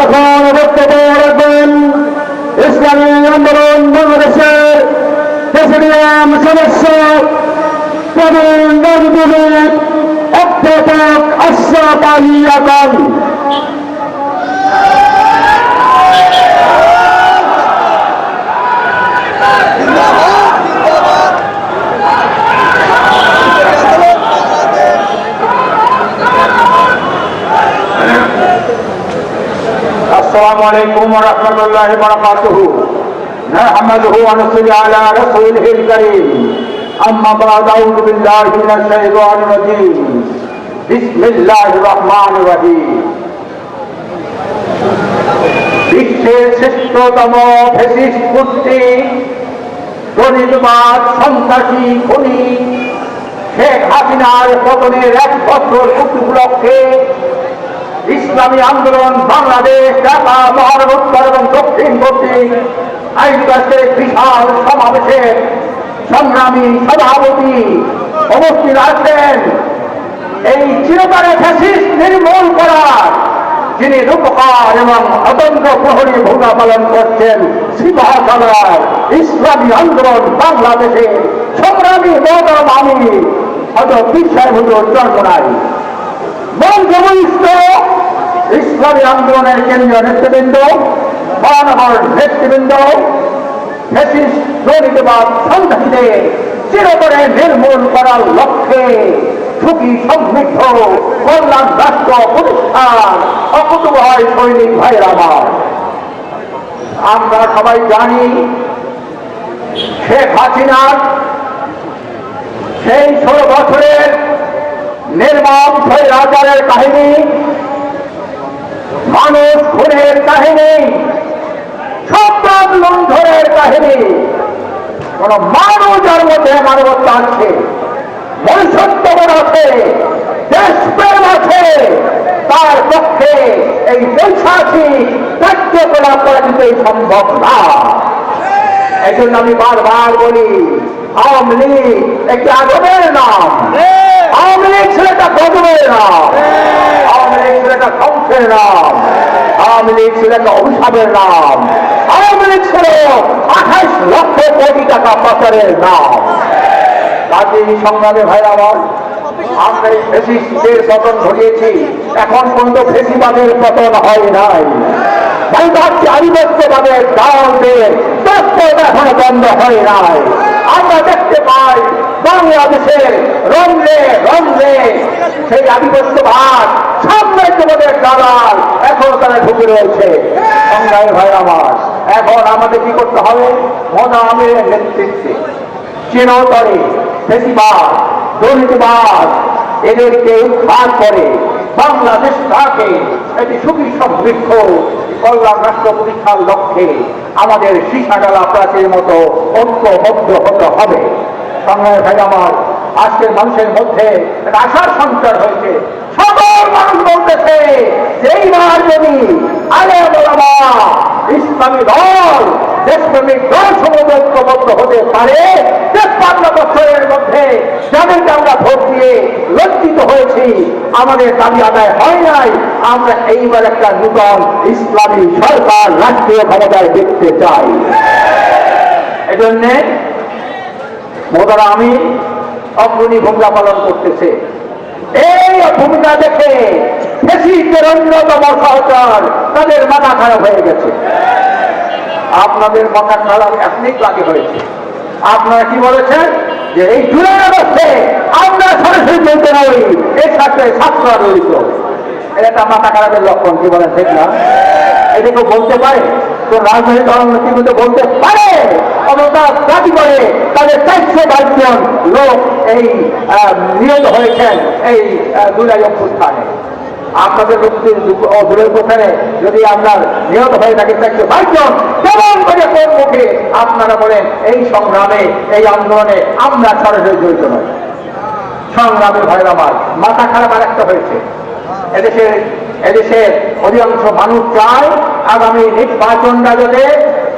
এখন বক্তব্য রাখবেন ইসলামী আন্দোলন বাংলাদেশের প্রেসিডিয়াম সদস্য প্রবীণ রাজনীতিবিদ অধ্যাপক আশরাফ আলী عليكم ورحمة الله وبركاته نحمده ونصلي على رسوله الكريم أما بعد أعوذ بالله من الشيطان الرجيم بسم الله الرحمن الرحيم বিশ্বের শ্রেষ্ঠতম ফেসিস্ট গোষ্ঠী দলিতবাদ সন্ত্রাসী খুনি শেখ হাসিনার পতনের এক বছর উপলক্ষে ইসলামী আন্দোলন বাংলাদেশ, ঢাকা, মহানগর, উত্তর এবং দক্ষিণ কর্তৃক আয়োজিত বিশাল সমাবেশের সংগ্রামী সভাপতি অবস্থিত আছেন। এই চিরকালে ফ্যাসিস্ট নির্মূল করার যিনি রূপকার এবং অতন্ত্র প্রহরী ভূমিকা পালন করছেন সিপাহাসালার ইসলামী আন্দোলন বাংলাদেশের সংগ্রামী মদম আমি হয়তো বিশ্বাস হুজুর জন্ম ইসলামী আন্দোলনের কেন্দ্রীয় নেতৃবৃন্দ মহানগর নেতৃবৃন্দ জড়িতবাদ সন্ত্রাসীদের চিরতরে নির্মূল করার লক্ষ্যে ঝুঁকি সমৃদ্ধ কল্যাণ রাষ্ট্র প্রতিষ্ঠান হয় সৈনিক ভাইয়ের আমার আমরা সবাই জানি, শেখ হাসিনার সেই ষোলো বছরের নির্মম স্বৈরাচারের কাহিনী মানুষ খুনের কাহিনী সন্তান লুণ্ঠনের কাহিনী। কোন মানুষের মধ্যে মানবতা আছে মনুষ্যত্ববোধ আছে দেশপ্রেম আছে। তার পক্ষে এই বৈশাখী কার্যকলাপ করা কিন্তু সম্ভব না। এই জন্য আমি বারবার বলি আওয়ামী লীগ একটি আদবের নাম। আওয়ামী লীগ ছিল একটা গজবের নাম। আওয়ামী লীগ ছিল ধ্বংসের নাম। আওয়ামী লীগ ছিল একটা অভিশাপের নাম। আওয়ামী লীগ ছিল আঠাশ লক্ষ কোটি টাকা পাচারের নাম। কাজী সংগ্রামে ভাই আমার, আমরা এই ফেসিস্টের পতন ঘটিয়েছি। এখন পর্যন্ত ফেসিবাদের পতন হয় নাই। ভাইবাচ্য আধিপত্যবাদের দাওয়াতের তৎপরতা এখনও বন্ধ হয় নাই। আমরা দেখতে পাই বাংলাদেশের রমলে রমলে সেই আধিপত্যবাদ সাম্রাজ্যবাদের দালাল এখন তারা ঢুকে রয়েছে। সংগ্রামী ভাই আমার, এখন আমাদের কি করতে হবে? মন আমের নেতৃত্বে চিরতরে ফেসিবাদ, দুর্নীতিবাদ এদেরকে উদ্ধার করে বাংলাদেশ থাকে এটি সুখী সমৃদ্ধ কল্যাণ রাষ্ট্র প্রতিষ্ঠার লক্ষ্যে আমাদের সীসাডালা প্রাচীর মতো ঐক্যবদ্ধ হতে হবে। সংগ্রামী ভাই আমার, আজকের মানুষের মধ্যে আশার সঞ্চার হয়েছে। সকল মানুষ বলতেছে যে এইবার যদি আলে বলামা ইসলামী দল, দেশপ্রেমিক দল সমুদ্র ঐক্যবদ্ধ হতে পারে, তেপ্পান্ন বছরের মধ্যে যাদেরকে আমরা ভোট দিয়ে লজ্জিত হয়েছি, আমাদের দাবি আদায় হয় নাই। আমরা এইবার একটা নূতন ইসলামী সরকার রাষ্ট্রীয় ক্ষমতায় দেখতে চাই। এজন্যে মোদারা আমি অগ্রণী ভূমিকা পালন করতেছে। এই ভূমিকা দেখে ফেসিস্টের অন্যতম সহচর, তাদের মাথা খারাপ হয়ে গেছে। আপনাদের মাথা খারাপ এখনই লাগে হয়েছে। আপনারা কি বলেছেন? যে এই জুলাই অবস্থে আমরা সরাসরি বলতে নই, এর সাথে ছাত্ররা রয়েছে এটা মাথা খারাপের লক্ষণ, কি বলেন ঠিক না? এটা কেউ বলতে পারে? তো রাজনৈতিক দল বলতে পারে দাবি করে, তাদের চারশো বাইশজন লোক এই নিহত হয়েছেন এই জুলাই অভ্যুত্থানে আপনাদের মুক্তির দূরের কোথায় যদি আপনার নিহত হয়ে থাকে চারশো বাইশজন কেমন করে কোন মুখে আপনারা বলেন, এই সংগ্রামে, এই আন্দোলনে আমরা সরাসরি জড়িত নয় সংগ্রামের ভয় আমার মাথা খারাপ আর একটা হয়েছে। এদেশের এদেশের অধিকাংশ মানুষ চায় আগামী নির্বাচনটা যাতে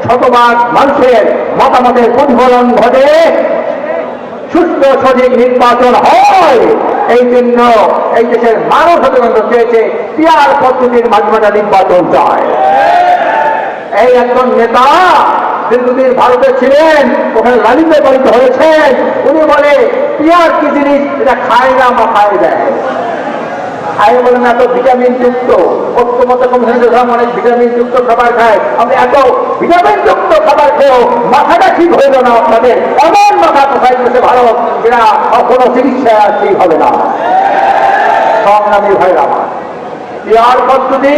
শতভাগ মানুষের মতামতের প্রতিফলন ঘটে সুস্থ সঠিক নির্বাচন হয়। এই জন্য এই দেশের মানুষ হতে চেয়েছে, পিয়ার পদ্ধতির মাধ্যমে নির্বাচন চায়। এই একজন নেতা দীর্ঘদিন ভারতে ছিলেন, ওখানে লালিতে পালিত হয়েছেন, উনি বলে, পিয়ার কি জিনিস? এটা খায় না মাথায় দেয়? খায় বলে না এত ভিটামিন যুক্ত। ঐক্যমত কমিশনের অনেক ভিটামিন যুক্ত খাবার খায়। আমরা এত ভিটামিন যুক্ত খাবার খেয়েও মাথাটা ঠিক হইল না আপনাদের। এমন মাথা কোথায় গেছে ভারত এরা কোনো চিকিৎসা ঠিক হবে না। সংগ্রামী ভাইরা পিয়ার পদ্ধতি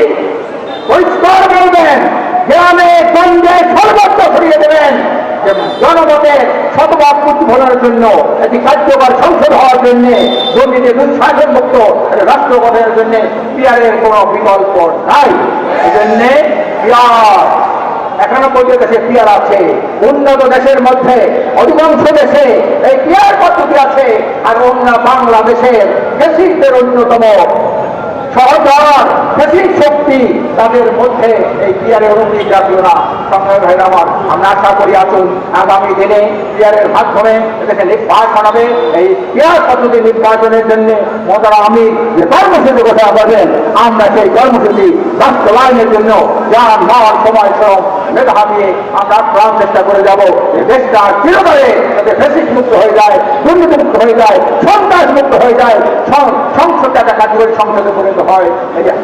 পরিষ্কার করবেন গ্রামে গঞ্জে জনমতের শতভাগ প্রতিফলনের জন্য একটি কার্যকর সংসদ হওয়ার জন্য দুর্নীতি দুঃশাসন মুক্ত রাষ্ট্র গঠনের জন্য পিয়ারের কোনো বিকল্প নাই। এই জন্যে পিয়ার একানব্বই দেশে পিয়ার আছে। উন্নত দেশের মধ্যে অধিকাংশ দেশে এই পিয়ার পদ্ধতি আছে আর অন্য বাংলাদেশের দেশিকদের অন্যতম সহজার ফেসিক শক্তি তাদের মধ্যে এই পিয়ারের অনুমতি জাতীয় না। সংগ্রামী ভাইরা আমার, আমরা আশা করি আসুন, আগামী দিনে পিয়ারের মাধ্যমে এদেশে নির্বাচন বানাবে এই পিয়ার পদ্ধতি নির্বাচনের জন্য মজারা আমি যে কর্মসূচি কথা বলেন আমরা সেই কর্মসূচি বাস্তবায়নের জন্য যার মার সময়, শ্রম, মেধা দিয়ে আমরা প্রাণ চেষ্টা করে যাব। দেশটা চিরতরে যাতে ফেসিক মুক্ত হয়ে যায় দুর্নীতি মুক্ত হয়ে যায়, সন্ত্রাস মুক্ত হয়ে যায় সং- কাজের সংসদে পরিণত হয়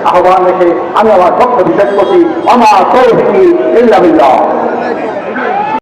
আহ্বান রেখে আমি আমার পক্ষ বিশ্বাস করছি আমার